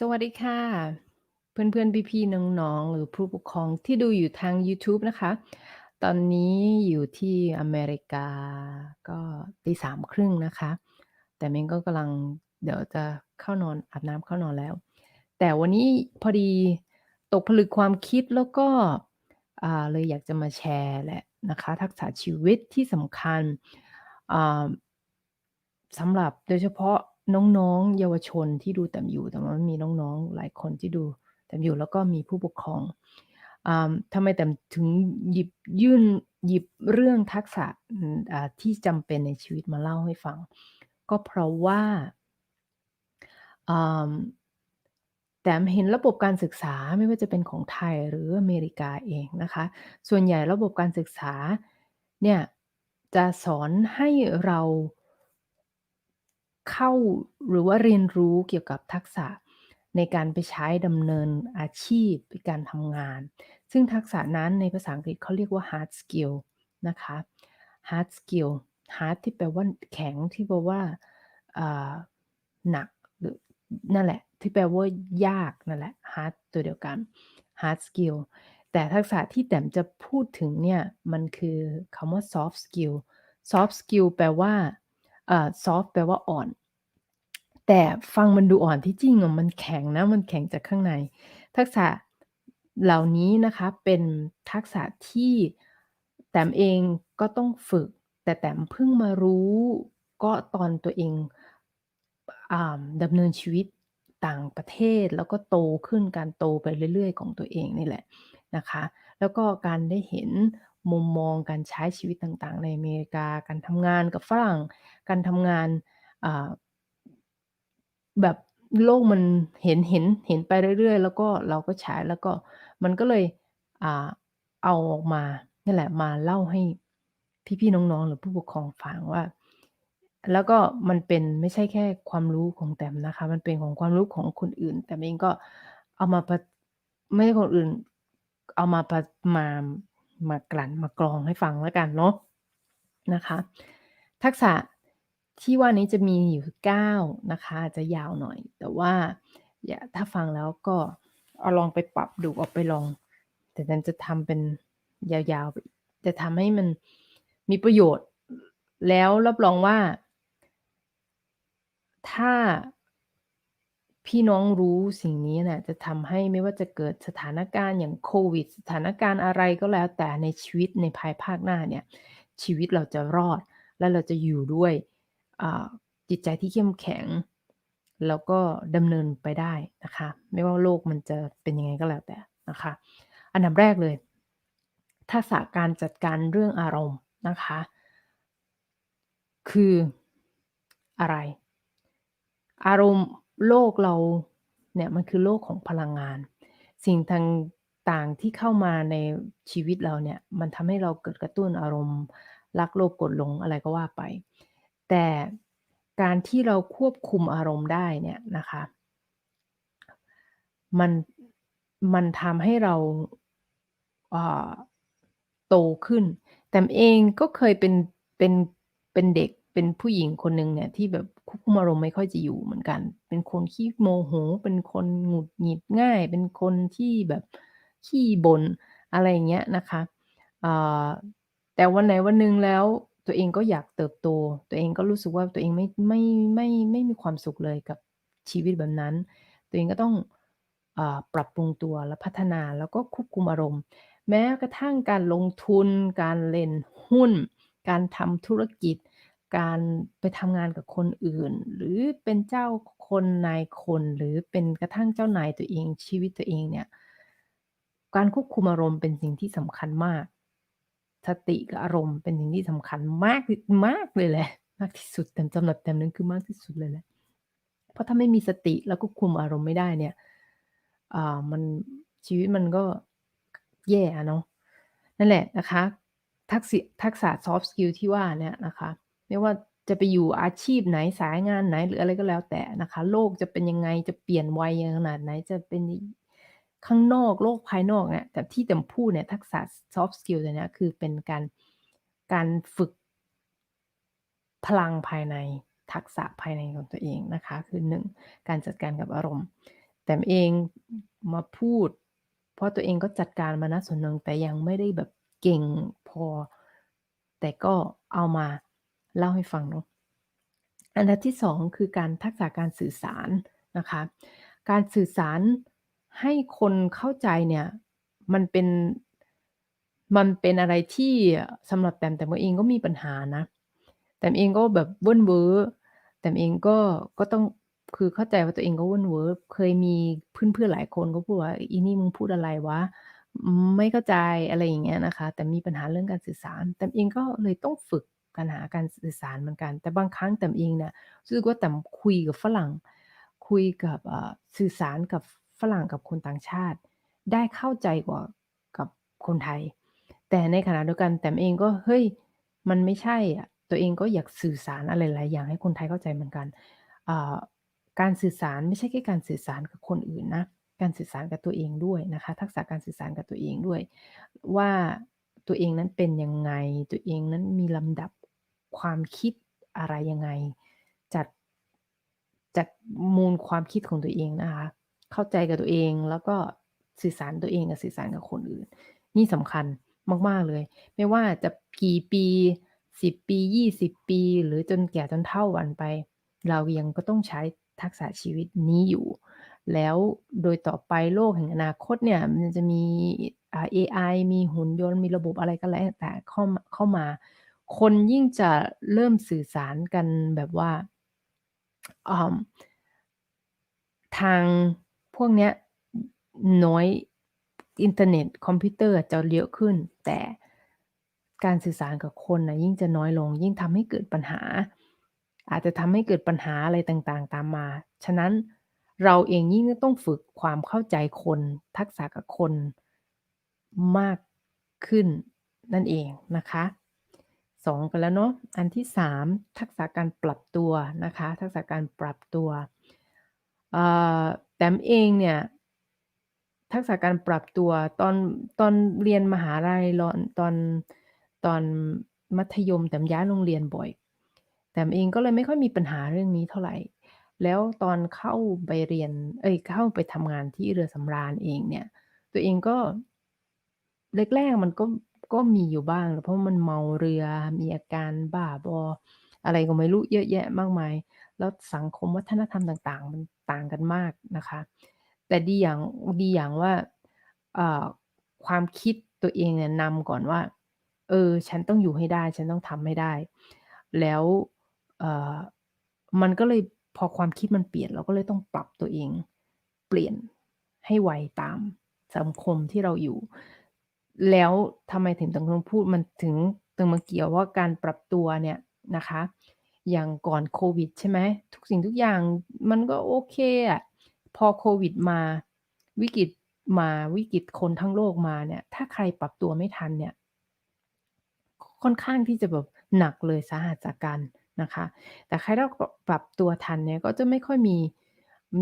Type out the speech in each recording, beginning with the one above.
สวัสดีค่ะ เพื่อนๆ พี่ๆ น้องๆ หรือผู้ปกครองที่ดูอยู่ทางยูทูบนะคะ ตอนนี้อยู่ที่อเมริกาก็ตีสามครึ่งนะคะ แต่เมงก็กำลังเดี๋ยวจะเข้านอนอาบน้ำเข้านอนแล้ว แต่วันนี้พอดีตกผลึกความคิดแล้วก็อ่าเลยอยากจะมาแชร์แหละนะคะ ทักษะชีวิตที่สำคัญอ่าสำหรับโดยเฉพาะ น้องๆ เยาวชนที่ดูแต้มอยู่ แต่ว่ามีน้องๆ หลายคนที่ดูแต้มอยู่ แล้วก็มีผู้ปกครองอ่าทำไมแต้มถึงหยิบยื่นหยิบเรื่องทักษะอ่าที่จำเป็นในชีวิตมาเล่าให้ฟัง ก็เพราะว่าอ่าแต้มเห็นระบบการศึกษาไม่ว่าจะเป็นของไทยหรืออเมริกาเองนะคะ ส่วนใหญ่ระบบการศึกษาเนี่ยจะสอนให้เรา เข้าหรือว่าเรียนรู้เกี่ยวกับทักษะในการไปใช้ดำเนินอาชีพในการทำงาน ซึ่งทักษะนั้นในภาษาอังกฤษเขาเรียกว่า hard skill นะคะ hard skill hard ที่แปลว่าแข็งที่แปลว่าหนักหรือนั่นแหละ ที่แปลว่ายากนั่นแหละ hard ตัวเดียวกัน hard skill แต่ทักษะที่แต้มจะพูดถึงเนี่ย มันคือคำว่า soft skill soft skill แปลว่า เอ่อ soft แปลว่าอ่อน แต่ฟังมันดูอ่อนที่จริงมันแข็งนะ มันแข็งจากข้างใน ทักษะเหล่านี้นะคะเป็นทักษะที่แต้มเองก็ต้องฝึก แต่แต้มเพิ่งมารู้ก็ตอนตัวเองอดำเนินชีวิตต่างประเทศแล้วก็โตขึ้นการโตไปเรื่อย ๆ ของตัวเองนี่แหละนะคะ แล้วก็การได้เห็น มุมมองการใช้ชีวิตต่างๆ ในอเมริกา การทำงานกับฝรั่ง การทำงานแบบโลกมันเห็นเห็นเห็นไปเรื่อยๆ แล้วก็เราก็ใช้แล้วก็มันก็เลยอเอาออกมานี่แหละมาเล่าให้พี่ๆน้องๆ หรือผู้ปกครองฟังว่า แล้วก็มันเป็นไม่ใช่แค่ความรู้ของแต้มนะคะ มันเป็นของความรู้ของคนอื่น แต้มเองก็เอามาไม่ใช่คนอื่น เอามาประมา มากลั่นมากรองให้ฟังแล้วกันเนาะนะคะ ทักษะที่ว่านี้จะมีอยู่9นะคะจะยาวหน่อย แต่ว่าอย่าถ้าฟังแล้วก็เอาลองไปปรับดูเอาไปลอง แต่แต้มจะทำเป็นยาวๆ จะทำให้มันมีประโยชน์ แล้วรับรองว่า ถ้า พี่น้องรู้สิ่งนี้น่ะจะทำให้ไม่ว่าจะเกิดสถานการณ์อย่างโควิด สถานการณ์อะไรก็แล้ว แต่ในชีวิตในภายภาคหน้าเนี่ยชีวิตเราจะรอด และเราจะอยู่ด้วยจิตใจที่เข้มแข็ง แล้วก็ดำเนินไปได้นะคะ ไม่ว่าโลกมันจะเป็นยังไงก็แล้วแต่นะคะ อันดับแรกเลยทักษะการจัดการเรื่องอารมณ์นะคะ คืออะไร อารมณ์ โลกเราเนี่ยมันคือโลกของพลังงาน สิ่งทางต่างที่เข้ามาในชีวิตเราเนี่ยมันทำให้เราเกิดกระตุ้นอารมณ์รักโลภกรธหลงอะไรก็ว่าไป แต่การที่เราควบคุมอารมณ์ได้เนี่ยนะคะมันมันทำให้เราโตขึ้น แต้มเองก็เคยเป็นเป็นเป็นเด็ก เป็นผู้หญิงคนหนึ่งเนี่ยที่แบบควบคุมอารมณ์ไม่ค่อยจะอยู่เหมือนกัน เป็นคนขี้โมโห เป็นคนหงุดหงิดง่าย เป็นคนที่แบบขี้บ่นอะไรอย่างเงี้ยนะคะแต่วันไหนวันหนึ่งแล้วตัวเองก็อยากเติบโต ตัวเองก็รู้สึกว่าตัวเองไม่ไม่ไม่ไม่มีความสุขเลยกับชีวิตแบบนั้น ตัวเองก็ต้องอปรับปรุงตัวและพัฒนาแล้วก็ควบคุมอารมณ์ แม้กระทั่งการลงทุน การเล่นหุ้น การทำธุรกิจ การไปทำงานกับคนอื่น หรือเป็นเจ้าคนนายคน หรือเป็นกระทั่งเจ้านายตัวเอง ชีวิตตัวเองเนี่ย การควบคุมอารมณ์เป็นสิ่งที่สำคัญมาก สติกับอารมณ์เป็นสิ่งที่สำคัญมากมากเลยแหละ มากที่สุดแต่สำหรับแต้มนั้นคือมากที่สุดเลยแหละเพราะถ้าไม่มีสติและควบคุมอารมณ์ไม่ได้เนี่ยอ่ามันชีวิตมันก็แย่เนาะนั่นแหละนะคะ ทักษิทักษะ soft skill ที่ว่าเนี่ยนะคะ ไม่ว่าจะไปอยู่อาชีพไหนสายงานไหนหรืออะไรก็แล้วแต่นะคะ โลกจะเป็นยังไงจะเปลี่ยนไวขนาดไหนจะเป็นข้างนอกโลกภายนอกเนี่ยแต่ที่แต้มพูดเนี่ยทักษะ soft skill ตัวเนี้ยคือเป็นการการฝึกพลังภายในทักษะภายในของตัวเองนะคะ คือ1การจัดการกับอารมณ์ แต้มเองมาพูด เพราะตัวเองก็จัดการมาณส่วนหนึ่งแต่ยังไม่ได้แบบเก่งพอ แต่ก็เอามา เล่าให้ฟังเนาะอันดับที่ 2 คือการทักษะการสื่อสารนะคะการสื่อสารให้คนเข้าใจเนี่ยมันเป็นมันเป็นอะไรที่สำหรับแต้มแต้มเองก็มีปัญหานะแต้มเองก็แบบว่นเวอแต้มเองก็ก็ต้องคือเข้าใจว่าตัวเองก็ว่นเวอเคยมีเพื่อนๆหลายคนก็พูดว่า"อีนี่มึงพูดอะไรวะไม่เข้าใจ"อะไรอย่างเงี้ยนะคะ แต่มีปัญหาเรื่องการสื่อสาร แต้มเองก็เลยต้องฝึก ปัญหาการสื่อสารเหมือนกัน แต่บางครั้งแต้มเองเนี่ยรู้สึกว่าแต้มคุยกับฝรั่ง คุยกับสื่อสารกับฝรั่งกับคนต่างชาติ ได้เข้าใจกว่ากับคนไทย แต่ในขณะเดียวกันแต้มเองก็เฮ้ยมันไม่ใช่อะตัวเองก็อยากสื่อสารอะไรหลายอย่างให้คนไทยเข้าใจเหมือนกันการสื่อสารไม่ใช่แค่การสื่อสารกับคนอื่นนะการสื่อสารกับตัวเองด้วยนะคะ ทักษะการสื่อสารกับตัวเองด้วย ว่าตัวเองนั้นเป็นยังไงตัวเองนั้นมีลำดับ ความคิดอะไรยังไงจัดจัดมูลความคิดของตัวเองนะคะ เข้าใจกับตัวเองแล้วก็สื่อสารตัวเองกับสื่อสารกับคนอื่น นี่สำคัญมาก ๆ เลย ไม่ว่าจะกี่ปี10ปี20ปี หรือจนแก่จนเฒ่าวันไป เรายังก็ต้องใช้ทักษะชีวิตนี้อยู่ แล้วโดยต่อไปโลกแห่งอนาคตเนี่ย มันจะมีอ่าเอไอมีหุ่นยนต์มีระบบอะไรก็แล้วแต่เข้ามเข้ามา คนยิ่งจะเริ่มสื่อสารกันแบบว่าทางพวกเนี้ยน้อยอินเทอร์เน็ตคอมพิวเตอร์จะเยอะขึ้น แต่การสื่อสารกับคนนะยิ่งจะน้อยลง ยิ่งทำให้เกิดปัญหา อาจจะทำให้เกิดปัญหาอะไรต่างๆ ตามมา ฉะนั้นเราเองยิ่งต้องฝึกความเข้าใจคนทักษะกับคนมากขึ้นนั่นเองนะคะ 2 ไปแล้วเนาะ อันที่ 3 ทักษะการปรับตัวนะคะ ทักษะการปรับตัวแต้มเองเนี่ยทักษะการปรับตัวตอนตอนเรียนมหาลัยตอนตอนมัธยมแต้มย้ายโรงเรียนบ่อย แต้มเองก็เลยไม่ค่อยมีปัญหาเรื่องนี้เท่าไหร่ แล้วตอนเข้าไปเรียน เอ๊ยเข้าไปทำงานที่เรือสำราญเองเนี่ย ตัวเองก็แรกๆมันก็ ก็มีอยู่บ้าง เพราะมันเมาเรือ มีอาการบ้าบอ อะไรก็ไม่รู้เยอะแยะมากมาย แล้วสังคมวัฒนธรรมต่าง ๆ มันต่างกันมากนะคะ แต่ดีอย่างดีอย่างว่าอ่าความคิดตัวเองเนี่ยนำก่อนว่า เออ ฉันต้องอยู่ให้ได้ ฉันต้องทำให้ได้ แล้วเอ่อมันก็เลยพอความคิดมันเปลี่ยน เราก็เลยต้องปรับตัวเอง เปลี่ยนให้ไวตามสังคมที่เราอยู่ แล้วทำไมถึงต้องพูดมันถึงถึงมาเกี่ยวว่าการปรับตัวเนี่ยนะคะ อย่างก่อนโควิดใช่ไหมทุกสิ่งทุกอย่างมันก็โอเคอะพอโควิดมาวิกฤตมาวิกฤตคนทั้งโลกมาเนี่ย ถ้าใครปรับตัวไม่ทันเนี่ย ค่อนข้างที่จะแบบหนักเลยสาหัสสากันนะคะ แต่ใครถ้าปรับตัวทันเนี่ยก็จะไม่ค่อยมี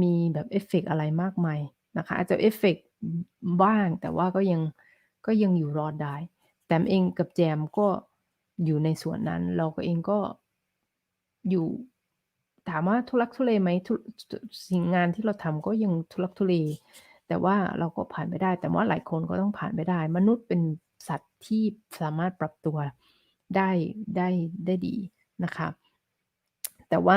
มีแบบเอฟเฟกต์อะไรมากมายนะคะ อาจจะเอฟเฟกต์บ้างแต่ว่าก็ยัง ก็ยังอยู่รอดได้ แต้มเองกับแจมก็อยู่ในส่วนนั้น เราก็เองก็อยู่ถามว่าทุลักทุเลไหมสิ่งงานที่เราทำก็ยังทุลักทุเล แต่ว่าเราก็ผ่านไปได้ แต่ว่าหลายคนก็ต้องผ่านไปได้ มนุษย์เป็นสัตว์ที่สามารถปรับตัวได้ได้ได้ดีนะคะแต่ว่า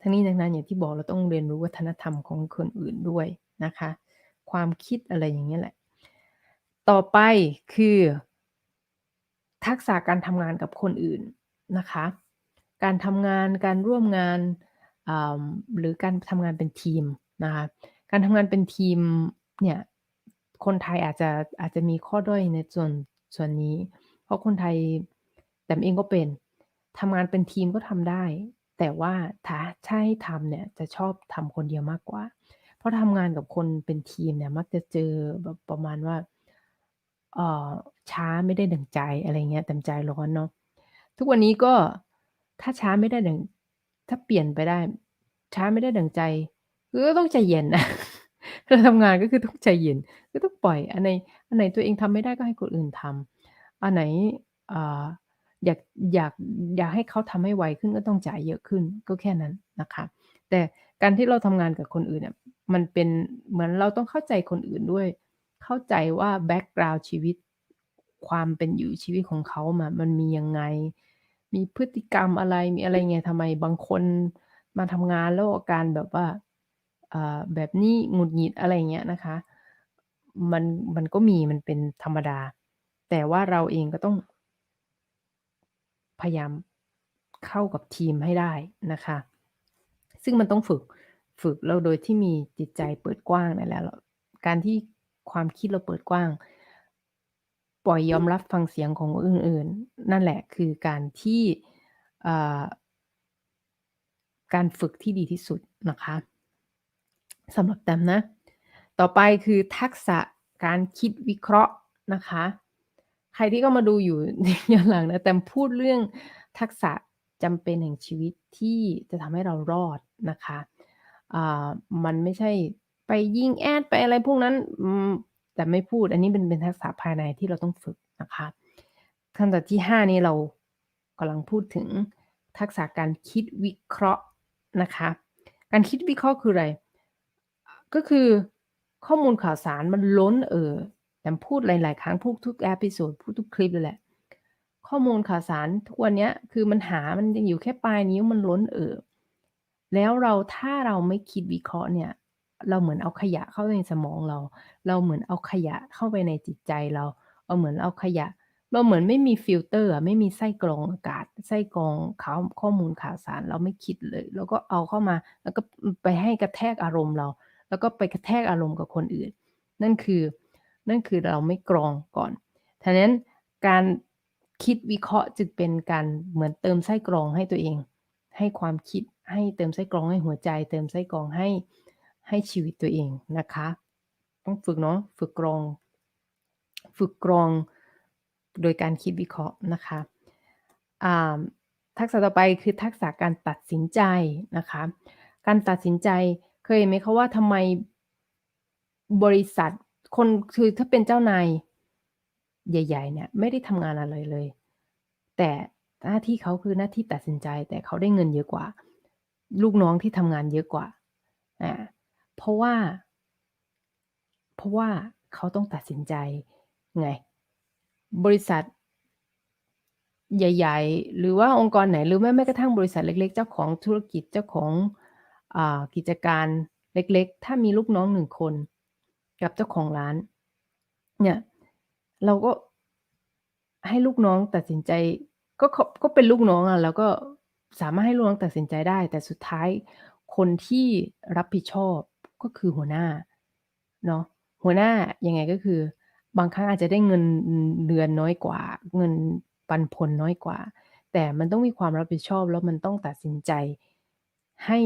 ทั้งนี้ทั้งนั้นอย่างที่บอกเราต้องเรียนรู้วัฒนธรรมของคนอื่นด้วยนะคะ ความคิดอะไรอย่างเงี้ยแหละ ต่อไปคือ ทักษะการทำงานกับคนอื่นนะคะ การทำงานการร่วมงานหรือการทำงานเป็นทีมนะคะการทำงานเป็นทีมเนี่ยคนไทยอาจจะอาจจะมีข้อด้อยในส่วนส่วนนี้ เพราะคนไทยแต้มเองก็เป็นทำงานเป็นทีมก็ทำได้ แต่ว่าถ้าให้ทำเนี่ยจะชอบทำคนเดียวมากกว่า เพราะทำงานกับคนเป็นทีมเนี่ยมักจะเจอแบบประมาณว่า เอ่อ ช้าไม่ได้ดั่งใจ อะไรเงี้ย แต้มใจร้อนเนาะ ทุกวันนี้ก็ ถ้าช้าไม่ได้ดั่ง ถ้าเปลี่ยนไปได้ ช้าไม่ได้ดั่งใจ คือก็ต้องใจเย็น นะเวลาทำงาน ก็คือต้องใจเย็น ก็ต้องปล่อย อันไหน อันไหนตัวเองทำไม่ได้ ก็ให้คนอื่นทำ อันไหน อ่า อยาก อยาก อยากให้เขาทำให้ไวขึ้น ก็ต้องจ่ายเยอะขึ้น ก็แค่นั้นนะคะ แต่การที่เราทำงานกับคนอื่นเนี่ย มันเป็น เหมือนเราต้องเข้าใจคนอื่นด้วย เข้าใจว่าแบ็กกราวด์ชีวิต ความเป็นอยู่ชีวิตของเขามามันมียังไง มีพฤติกรรมอะไรมีอะไรไงทำไมบางคนมาทำงานแล้วอาการแบบว่าอ่าแบบนี้หงุดหงิดอะไรเงี้ยนะคะ มันมันก็มีมันเป็นธรรมดา แต่ว่าเราเองก็ต้อง พยายามเข้ากับทีมให้ได้นะคะ ซึ่งมันต้องฝึกฝึกแล้วโดยที่มีจิตใจเปิดกว้างนั่นแหละแล้วการที่ ความคิดเราเปิดกว้าง ปล่อยยอมรับฟังเสียงของคนอื่น ๆ นั่นแหละคือการที่อ่าการฝึกที่ดีที่สุดนะคะสำหรับแตมนะ ต่อไปคือทักษะการคิดวิเคราะห์นะคะ ใครที่เข้ามาดูอยู่ย้อนหลังนะแตมพูดเรื่องทักษะจำเป็นแห่งชีวิตที่จะทำให้เรารอดนะคะอ่ามันไม่ใช่ ไปยิงแอดไปอะไรพวกนั้นแตมไม่พูดอันนี้เป็นเป็นทักษะภายในที่เราต้องฝึกนะคะขั้นตอนที่ 5 นี้เรากำลังพูดถึงทักษะการคิดวิเคราะห์นะคะ การคิดวิเคราะห์คืออะไร ก็คือข้อมูลข่าวสารมันล้นเออแตมพูดหลาย ๆ ครั้งพูดทุกเอพิโซดพูดทุกคลิปเลยแหละ ข้อมูลข่าวสารทุกวันนี้คือมันหามันยังอยู่แค่ปลายนิ้วมันล้นเออแล้วเราถ้าเราไม่คิดวิเคราะห์เนี่ย เราเหมือนเอาขยะเข้าในสมองเรา เราเหมือนเอาขยะเข้าไปในจิตใจเราเราเหมือนเอาขยะ เราเหมือนไม่มีฟิลเตอร์ไม่มีไส้กรองอากาศ ไส้กรองข่าวข้อมูลข่าวสารเราไม่คิดเลยเราก็เอาเข้ามา แล้วก็ไปให้กระแทกอารมณ์เรา แล้วก็ไปกระแทกอารมณ์กับคนอื่น นั่นคือ นั่นคือเราไม่กรองก่อนฉะนั้นการคิดวิเคราะห์จึงเป็นการเหมือนเติมไส้กรองให้ตัวเอง ให้ความคิดให้เติมไส้กรองให้หัวใจ เติมไส้กรองให้ ให้ชีวิตตัวเองนะคะ ต้องฝึกเนาะฝึกกรอง ฝึกกรองโดยการคิดวิเคราะห์นะคะทักษะต่อไปคือทักษะการตัดสินใจนะคะ การตัดสินใจเคยเห็นไหมคะว่าทำไมบริษัทคนคือถ้าเป็นเจ้านายใหญ่ ๆ เนี่ยไม่ได้ทำงานอะไรเลย แต่หน้าที่เขาคือหน้าที่ตัดสินใจแต่เขาได้เงินเยอะกว่า ลูกน้องที่ทำงานเยอะกว่าอ่า ราะว่า เพราะว่าเขาต้องตัดสินใจไง บริษัท ใหญ่ ๆ หรือว่าองค์กรไหน หรือแม้แม้กระทั่งบริษัทเล็ก ๆ เจ้าของธุรกิจเจ้าของอกิจการเล็ก ๆ ถ้ามีลูกน้อง1คน กับเจ้าของร้าน เนี่ย เราก็ให้ลูกน้องตัดสินใจ ก็เขาก็เป็นลูกน้องอะเราก็สามารถให้ลูกน้องตัดสินใจได้ แต่สุดท้ายคนที่รับผิดชอบ ก็คือหัวหน้าเนาะหัวหน้ายังไงก็คือ บางครั้งอาจจะได้เงินเดือนน้อยกว่า เงินปันผลน้อยกว่า แต่มันต้องมีความรับผิดชอบแล้วมันต้องตัดสินใจให้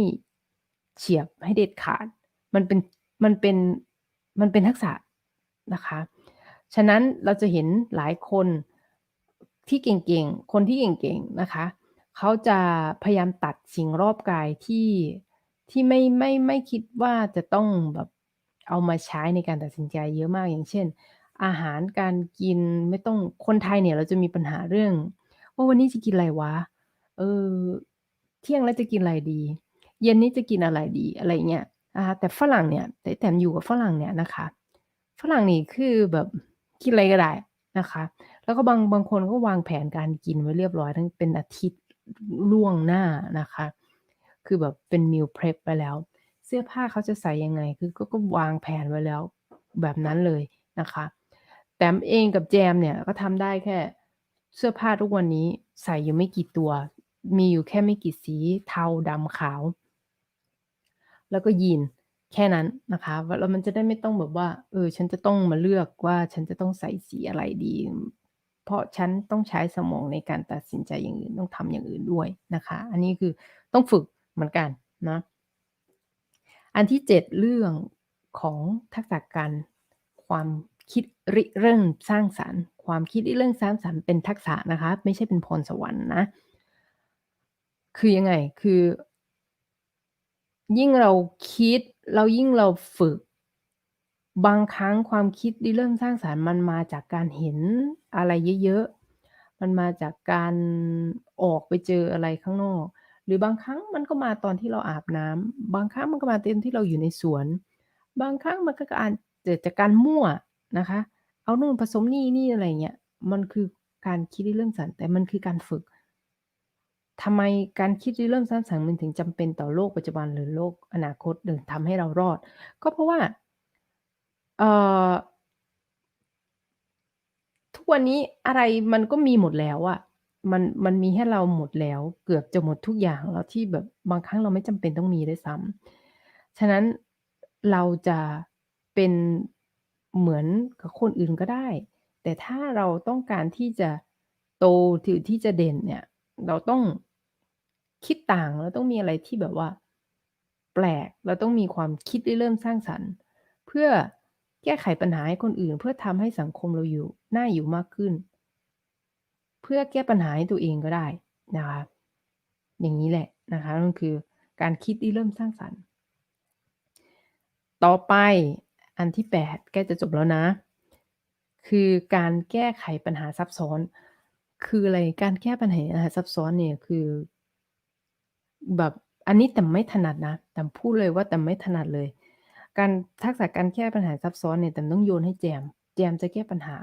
เฉียบให้เด็ดขาด มันเป็นมันเป็นมันเป็นทักษะนะคะ ฉะนั้นเราจะเห็นหลายคนที่เก่งๆ คนที่เก่งๆ นะคะ เขาจะพยายามตัดสิ่งรอบกายที่ ที่ไม่ไม่ไม่คิดว่าจะต้องแบบเอามาใช้ในการตัดสินใจเยอะมากอย่างเช่น อาหารการกินไม่ต้องคนไทยเนี่ย เราจะมีปัญหาเรื่องว่าวันนี้จะกินอะไรวะ เออ เที่ยงแล้วจะกินอะไรดี เย็นนี้จะกินอะไรดีอะไรเงี้ยนะคะแต่ฝรั่งเนี่ย แต่แตมอยู่กับฝรั่งเนี่ยนะคะ ฝรั่งนี่คือแบบกินอะไรก็ได้นะคะ แล้วก็บางบางคนก็วางแผนการกินไว้เรียบร้อยทั้งเป็นอาทิตย์ล่วงหน้านะคะ คือแบบเป็น meal prep ไปแล้ว เสื้อผ้าเขาจะใส่ยังไง คือก็ก็วางแผนไว้แล้วแบบนั้นเลยนะคะ แตมเองกับแจมเนี่ยก็ทำได้แค่เสื้อผ้าทุกวันนี้ใส่อยู่ไม่กี่ตัว มีอยู่แค่ไม่กี่สีเทาดำขาว แล้วก็ยีนแค่นั้นนะคะแล้วมันจะได้ไม่ต้องแบบว่า เออ ฉันจะต้องมาเลือกว่าฉันจะต้องใส่สีอะไรดี เพราะฉันต้องใช้สมองในการตัดสินใจอย่างอื่นต้องทำอย่างอื่นด้วยนะคะ อันนี้คือต้องฝึก เหมือนกันนะอันที่ 7 เรื่องของทักษะการความคิดริเริ่มสร้างสรรค์ ความคิดริเริ่มสร้างสรรค์เป็นทักษะนะคะ ไม่ใช่เป็นพรสวรรค์นะ คือยังไงคือ ยิ่งเราคิดแล้วยิ่งเราฝึก บางครั้งความคิดริเริ่มสร้างสรรค์มันมาจากการเห็นอะไรเยอะๆมันมาจากการออกไปเจออะไรข้างนอก หรือบางครั้งมันก็มาตอนที่เราอาบน้ำบางครั้งมันก็มาตอนที่เราอยู่ในสวน บางครั้งมันก็อาจเกิดจากการมั่วนะคะ เอานู่นผสมนี่ๆอะไรเงี้ยมันคือการคิดริเริ่มสรรค์แต่มันคือการฝึกทำไมการคิดริเริ่มสร้างสรรค์มันถึงจำเป็นต่อโลกปัจจุบันหรือโลกอนาคตหรือทำให้เรารอด ก็เพราะว่าเอ่อทุกวันนี้อะไรมันก็มีหมดแล้วอะ มัน มันมีให้เราหมดแล้ว เกือบจะหมดทุกอย่าง แล้วที่แบบบางครั้งเราไม่จำเป็นต้องมีด้วยซ้ำ ฉะนั้นเราจะเป็นเหมือนกับคนอื่นก็ได้ แต่ถ้าเราต้องการที่จะโตหรือที่จะเด่นเนี่ย เราต้องคิดต่าง เราต้องมีอะไรที่แบบว่าแปลก เราต้องมีความคิดริเริ่มสร้างสรรค์ เพื่อแก้ไขปัญหาให้คนอื่น เพื่อทำให้สังคมเราอยู่ น่าอยู่มากขึ้น พื่อแก้ปัญหาให้ตัวเองก็ได้นะคะอย่างงี้แหละนะคะมันคือการคิดริเริ่มสร้างสรรค์ ต่อไปอันที่8ใกล้จะจบแล้วนะ คือการแก้ไขปัญหาซับซ้อน คืออะไรการแก้ปัญหาซับซ้อนเนี่ยคือ แบบอันนี้แต่ไม่ถนัดนะแต่พูดเลยว่าแต่ไม่ถนัดเลย การทักษะการแก้ปัญหาซับซ้อนเนี่ยแต่ต้องโยนให้แจม แจมจะแก้ปัญหา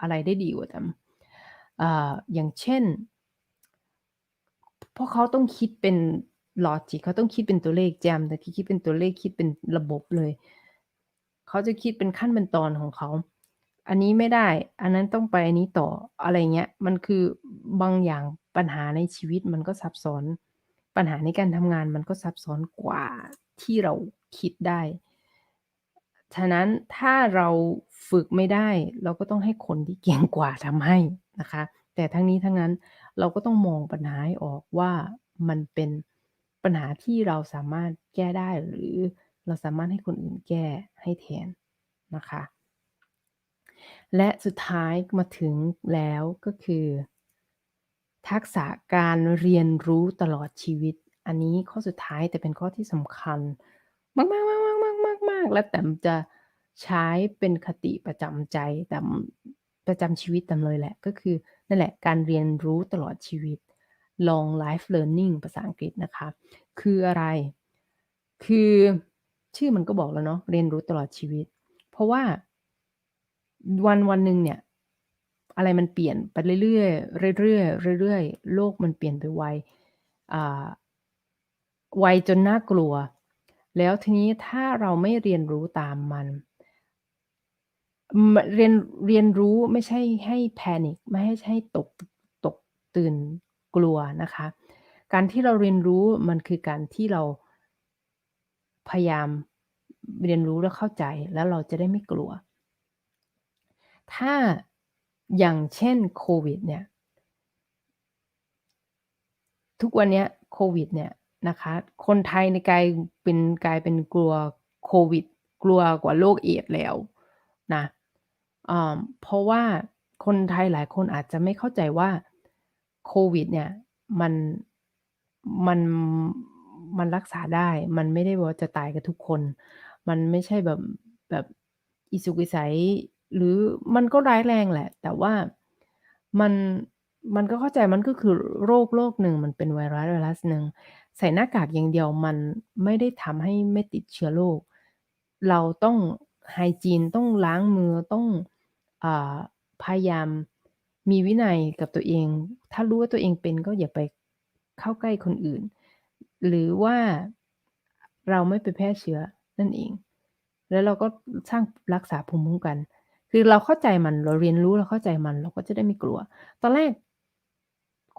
อะไรได้ดีกว่าแต่ อย่างเช่น เพราะเขาต้องคิดเป็นลอจิกเขาต้องคิดเป็นตัวเลขแจมแต่คิดเป็นตัวเลขคิดเป็นระบบเลย เขาจะคิดเป็นขั้นเป็นตอนของเขา อันนี้ไม่ได้ อันนั้นต้องไปอันนี้ต่ออะไรเงี้ย มันคือบางอย่างปัญหาในชีวิตมันก็ซับซ้อน ปัญหาในการทำงานมันก็ซับซ้อนกว่าที่เราคิดได้ ฉะนั้นถ้าเราฝึกไม่ได้ เราก็ต้องให้คนที่เก่งกว่าทำให้นะคะ แต่ทั้งนี้ทั้งนั้นเราก็ต้องมองปัญหาให้ออกว่ามันเป็นปัญหาที่เราสามารถแก้ได้หรือเราสามารถให้คนอื่นแก้ให้แทนนะคะ และสุดท้ายมาถึงแล้วก็คือ ทักษะการเรียนรู้ตลอดชีวิต อันนี้ข้อสุดท้ายแต่เป็นข้อที่สำคัญ มากๆๆๆๆๆๆและแต่จะใช้เป็นคติประจำใจแต่ ประจำชีวิตแต่เลยแหละ ก็คือนั่นแหละการเรียนรู้ตลอดชีวิต Long Life Learning ภาษาอังกฤษนะคะ คืออะไร คือชื่อมันก็บอกแล้วเนาะเรียนรู้ตลอดชีวิต เพราะว่าวันวันหนึ่งเนี่ย อะไรมันเปลี่ยนไปเรื่อยๆเรื่อยๆเรื่อยๆโลกมันเปลี่ยนไปไวอ่าไวจนน่ากลัว แล้วทีนี้ถ้าเราไม่เรียนรู้ตามมัน ม เรียน เรียนรู้ไม่ใช่ให้ panic ไม่ให้ ให้ตก ตกตื่นกลัวนะคะ การที่เราเรียนรู้มันคือการที่เรา พยายามเรียนรู้และเข้าใจแล้วเราจะได้ไม่กลัว ถ้าอย่างเช่นโควิดเนี่ยทุกวันนี้โควิดเนี่ยนะคะคนไทยเนี่ยกลายเป็นกลายเป็นกลัวโควิด กลัวกว่าโรคเอดแล้วนะ อ่าเพราะว่าคนไทยหลายคนอาจจะไม่เข้าใจว่า โควิดเนี่ย มัน มัน มันรักษาได้ มันไม่ได้ว่าจะตายกันทุกคน มันไม่ใช่แบบ แบบอิสุกอิสัยหรือมันก็ร้ายแรงแหละ แต่ว่ามัน มันก็เข้าใจ มันก็คือโรคโรคหนึ่ง มันเป็นไวรัส ไวรัสหนึ่ง ใส่หน้ากากอย่างเดียวมันไม่ได้ทำให้ไม่ติดเชื้อโรค เราต้อง ไฮจีนต้องล้างมือต้องอพยายามมีวินัยกับตัวเอง ถ้ารู้ว่าตัวเองเป็นก็อย่าไปเข้าใกล้คนอื่น หรือว่าเราไม่ไปแพร่เชื้อนั่นเอง แล้วเราก็สร้างรักษาภูมิคุ้มกัน คือเราเข้าใจมันเราเรียนรู้เราเข้าใจมัน เราก็จะได้ไม่กลัว ตอนแรก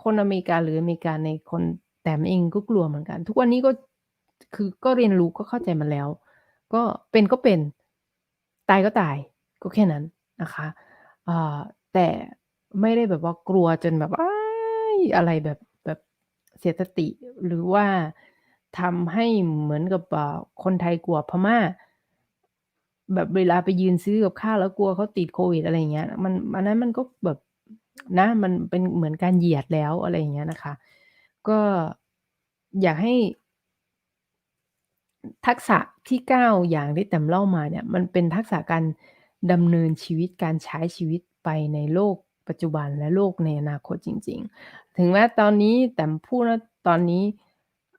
คนอเมริกาหรืออเมริกาในคนแต้มเองก็กลัวเหมือนกัน ทุกวันนี้ก็คือก็เรียนรู้ก็เข้าใจมันแล้ว ก็เป็นก็เป็น ตายก็ตายก็แค่นั้นนะคะอ่าแต่ไม่ได้แบบว่ากลัวจนแบบว้ายอะไรแบบแบบเสียสติ หรือว่าทำให้เหมือนกับคนไทยกลัวพม่า แบบเวลาไปยืนซื้อกับข้าวแล้วกลัวเขาติดโควิดอะไรเงี้ยมันอันนั้นมันก็แบบนะมันเป็นเหมือนการเหยียดแล้วอะไรเงี้ยนะคะ ก็อยากให้ ทักษะที่ 9 อย่างที่แต้มเล่ามาเนี่ยมันเป็นทักษะการดำเนินชีวิตการใช้ชีวิตไปในโลกปัจจุบันและโลกในอนาคตจริง ๆ ถึงแม้ตอนนี้แต้มพูดว่าตอนนี้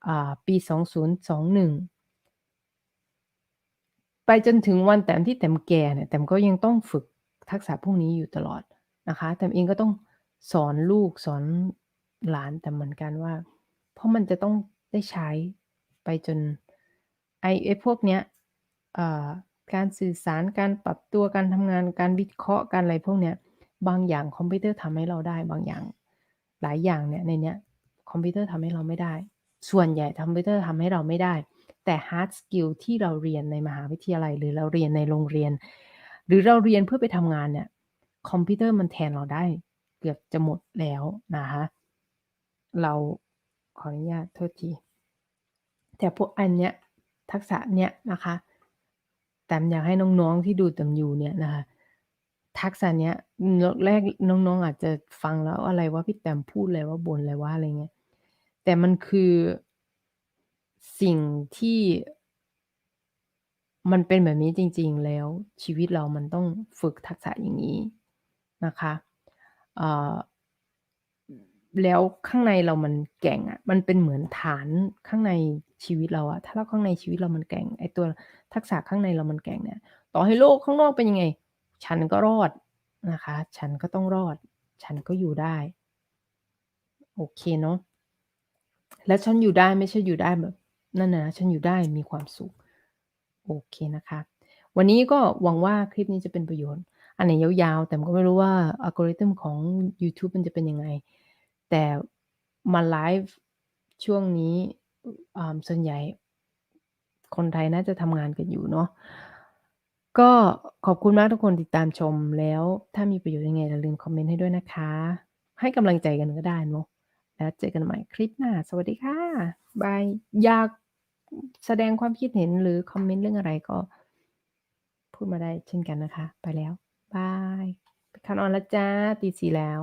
อ่าปี 2021 ไปจนถึงวันแต้มที่แต้มแก่เนี่ยแต้มก็ยังต้องฝึกทักษะพวกนี้อยู่ตลอดนะคะแต้มเองก็ต้องสอนลูกสอนหลานแต้มเหมือนกันว่า เพราะมันจะต้องได้ใช้ไปจน ไอ้ไอพวกเนี้ยการสื่อสารการปรับตัวการทำงานการวิเคราะห์การอะไรพวกเนี้ยบางอย่างคอมพิวเตอร์ทำให้เราได้บางอย่าง หลายอย่างเนี่ยในเนี้ยคอมพิวเตอร์ทำให้เราไม่ได้ ส่วนใหญ่คอมพิวเตอร์ทำให้เราไม่ได้ แต่ hard skill ที่เราเรียนในมหาวิทยาลัย หรือเราเรียนในโรงเรียน หรือเราเรียนเพื่อไปทำงานเนี่ยคอมพิวเตอร์มันแทนเราได้เกือบจะหมดแล้วนะคะเราขออนุญาตโทษทีแต่พวกอันเนี้ย ทักษะเนี้ยนะคะแต้มอยากให้น้องๆที่ดูแต้มอยู่เนี่ยนะคะทักษะเนี้ยแรกน้องๆอาจจะฟังแล้วอะไรวะพี่แต้มพูดอะไรวะบ่นอะไรวะอะไรเงี้ยแต่มันคือสิ่งที่มันเป็นแบบนี้จริง ๆ แล้วชีวิตเรามันต้องฝึกทักษะอย่างงี้นะคะเอ่อ แล้วข้างในเรามันแก่งอะมันเป็นเหมือนฐานข้างในชีวิตเราอะถ้าเราข้างในชีวิตเรามันแก่ง ไอ้ตัวทักษะข้างในเรามันแก่งเนี่ย ต่อให้โลกข้างนอกเป็นยังไง ฉันก็รอดนะคะ ฉันก็ต้องรอด ฉันก็อยู่ได้ โอเคเนาะ แล้วฉันอยู่ได้ไม่ใช่อยู่ได้แบบนั่นนะฉันอยู่ได้มีความสุข โอเคนะคะ วันนี้ก็หวังว่าคลิปนี้จะเป็นประโยชน์ อันไหนยาวๆ แต้มก็ไม่รู้ว่า algorithm ของยูทูบมันจะเป็นยังไง แต่มาไลฟ์ช่วงนี้ส่วนใหญ่คนไทยน่าจะทำงานกันอยู่เนาะก็ขอบคุณมากทุกคนติดตามชมแล้ว ถ้ามีประโยชน์ยังไงอย่าลืมคอมเมนต์ให้ด้วยนะคะ ให้กำลังใจกันก็ได้เนาะแล้วเจอกันใหม่คลิปหน้า สวัสดีค่ะบายอยากแสดงความคิดเห็นหรือคอมเมนต์เรื่องอะไรก็ พูดมาได้เช่นกันนะคะ ไปแล้วบายไปเข้านอนแล้วจ้ะตี4แล้ว